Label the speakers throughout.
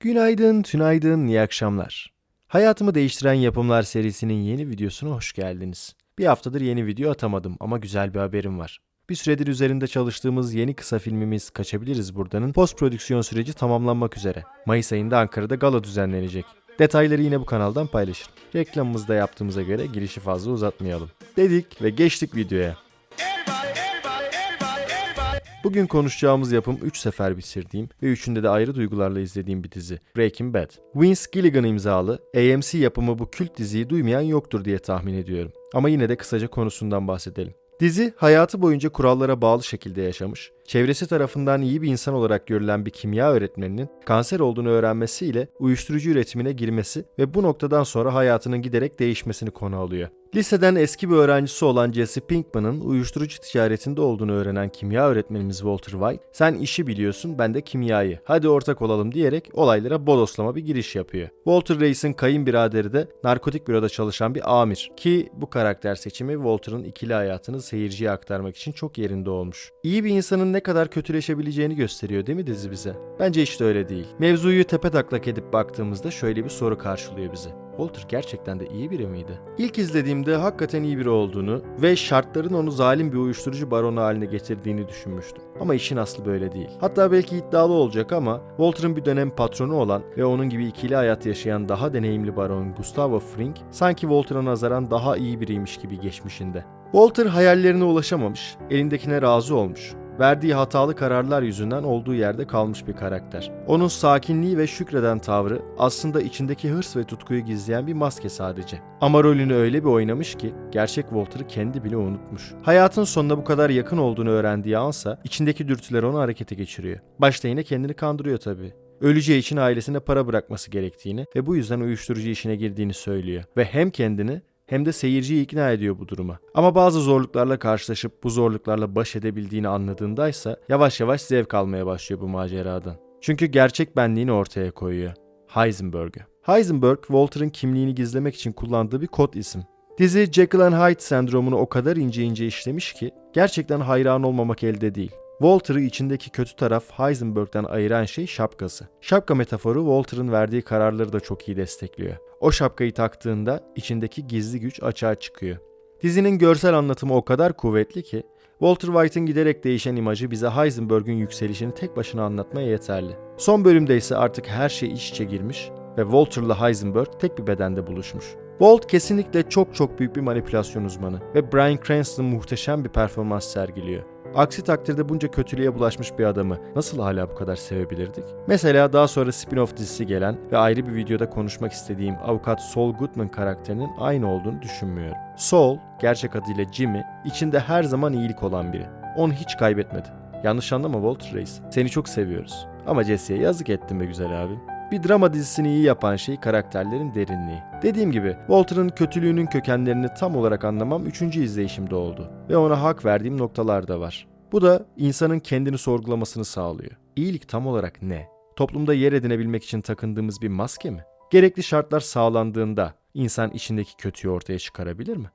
Speaker 1: Günaydın, tünaydın, iyi akşamlar. Hayatımı değiştiren yapımlar serisinin yeni videosuna hoş geldiniz. Bir haftadır yeni video atamadım ama güzel bir haberim var. Bir süredir üzerinde çalıştığımız yeni kısa filmimiz Kaçabiliriz Buradan'ın post prodüksiyon süreci tamamlanmak üzere. Mayıs ayında Ankara'da gala düzenlenecek. Detayları yine bu kanaldan paylaşırım. Reklamımızı da yaptığımıza göre girişi fazla uzatmayalım. Dedik ve geçtik videoya. Bugün konuşacağımız yapım 3 sefer bitirdiğim ve üçünde de ayrı duygularla izlediğim bir dizi. Breaking Bad. Vince Gilligan imzalı AMC yapımı bu kült diziyi duymayan yoktur diye tahmin ediyorum. Ama yine de kısaca konusundan bahsedelim. Dizi hayatı boyunca kurallara bağlı şekilde yaşamış, çevresi tarafından iyi bir insan olarak görülen bir kimya öğretmeninin kanser olduğunu öğrenmesiyle uyuşturucu üretimine girmesi ve bu noktadan sonra hayatının giderek değişmesini konu alıyor. Liseden eski bir öğrencisi olan Jesse Pinkman'ın uyuşturucu ticaretinde olduğunu öğrenen kimya öğretmenimiz Walter White, sen işi biliyorsun ben de kimyayı, hadi ortak olalım diyerek olaylara bodoslama bir giriş yapıyor. Walter Reis'in kayınbiraderi de narkotik büroda çalışan bir amir ki bu karakter seçimi Walter'ın ikili hayatını seyirciye aktarmak için çok yerinde olmuş. İyi bir insanın ne kadar kötüleşebileceğini gösteriyor değil mi dizi bize? Bence hiç de öyle değil. Mevzuyu tepe taklak edip baktığımızda şöyle bir soru karşılıyor bizi. Walter gerçekten de iyi biri miydi? İlk izlediğimde hakikaten iyi biri olduğunu ve şartların onu zalim bir uyuşturucu baronu haline getirdiğini düşünmüştüm. Ama işin aslı böyle değil. Hatta belki iddialı olacak ama Walter'ın bir dönem patronu olan ve onun gibi ikili hayat yaşayan daha deneyimli baron Gustavo Fring sanki Walter'a nazaran daha iyi biriymiş gibi geçmişinde. Walter hayallerine ulaşamamış, elindekine razı olmuş verdiği hatalı kararlar yüzünden olduğu yerde kalmış bir karakter. Onun sakinliği ve şükreden tavrı aslında içindeki hırs ve tutkuyu gizleyen bir maske sadece. Ama rolünü öyle bir oynamış ki gerçek Walter'ı kendi bile unutmuş. Hayatın sonuna bu kadar yakın olduğunu öğrendiği ansa içindeki dürtüler onu harekete geçiriyor. Başta yine kendini kandırıyor tabii öleceği için ailesine para bırakması gerektiğini ve bu yüzden uyuşturucu işine girdiğini söylüyor. Ve hem kendini hem de seyirciyi ikna ediyor bu duruma. Ama bazı zorluklarla karşılaşıp bu zorluklarla baş edebildiğini anladığındaysa yavaş yavaş zevk almaya başlıyor bu maceradan. Çünkü gerçek benliğini ortaya koyuyor. Heisenberg'ü. Heisenberg, Walter'ın kimliğini gizlemek için kullandığı bir kod isim. Dizi Jekyll and Hyde sendromunu o kadar ince ince işlemiş ki gerçekten hayran olmamak elde değil. Walter'ı içindeki kötü taraf Heisenberg'den ayıran şey şapkası. Şapka metaforu Walter'ın verdiği kararları da çok iyi destekliyor. O şapkayı taktığında içindeki gizli güç açığa çıkıyor. Dizinin görsel anlatımı o kadar kuvvetli ki Walter White'ın giderek değişen imajı bize Heisenberg'ün yükselişini tek başına anlatmaya yeterli. Son bölümde ise artık her şey iç içe girmiş ve Walter'la Heisenberg tek bir bedende buluşmuş. Walt kesinlikle çok çok büyük bir manipülasyon uzmanı ve Bryan Cranston muhteşem bir performans sergiliyor. Aksi takdirde bunca kötülüğe bulaşmış bir adamı nasıl hala bu kadar sevebilirdik? Mesela daha sonra spin-off dizisi gelen ve ayrı bir videoda konuşmak istediğim avukat Saul Goodman karakterinin aynı olduğunu düşünmüyorum. Saul, gerçek adıyla Jimmy, içinde her zaman iyilik olan biri. Onu hiç kaybetmedi. Yanlış anlama Walter Reis. Seni çok seviyoruz. Ama Jesse'ye yazık ettin be güzel abim. Bir drama dizisini iyi yapan şey karakterlerin derinliği. Dediğim gibi Walter'ın kötülüğünün kökenlerini tam olarak anlamam 3. izleyişimde oldu. Ve ona hak verdiğim noktalar da var. Bu da insanın kendini sorgulamasını sağlıyor. İyilik tam olarak ne? Toplumda yer edinebilmek için takındığımız bir maske mi? Gerekli şartlar sağlandığında insan içindeki kötüyü ortaya çıkarabilir mi?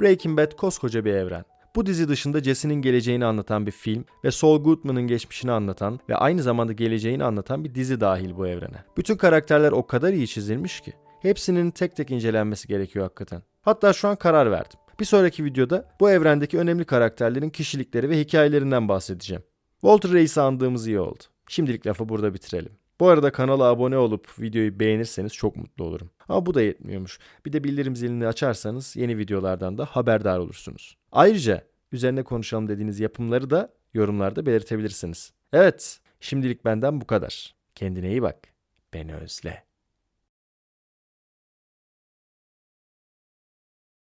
Speaker 1: Breaking Bad koskoca bir evren. Bu dizi dışında Jesse'nin geleceğini anlatan bir film ve Saul Goodman'ın geçmişini anlatan ve aynı zamanda geleceğini anlatan bir dizi dahil bu evrene. Bütün karakterler o kadar iyi çizilmiş ki hepsinin tek tek incelenmesi gerekiyor hakikaten. Hatta şu an karar verdim. Bir sonraki videoda bu evrendeki önemli karakterlerin kişilikleri ve hikayelerinden bahsedeceğim. Walter Reis'i andığımız iyi oldu. Şimdilik lafı burada bitirelim. Bu arada kanala abone olup videoyu beğenirseniz çok mutlu olurum. Ama bu da yetmiyormuş. Bir de bildirim zilini açarsanız yeni videolardan da haberdar olursunuz. Ayrıca üzerine konuşalım dediğiniz yapımları da yorumlarda belirtebilirsiniz. Evet, şimdilik benden bu kadar. Kendine iyi bak. Beni özle.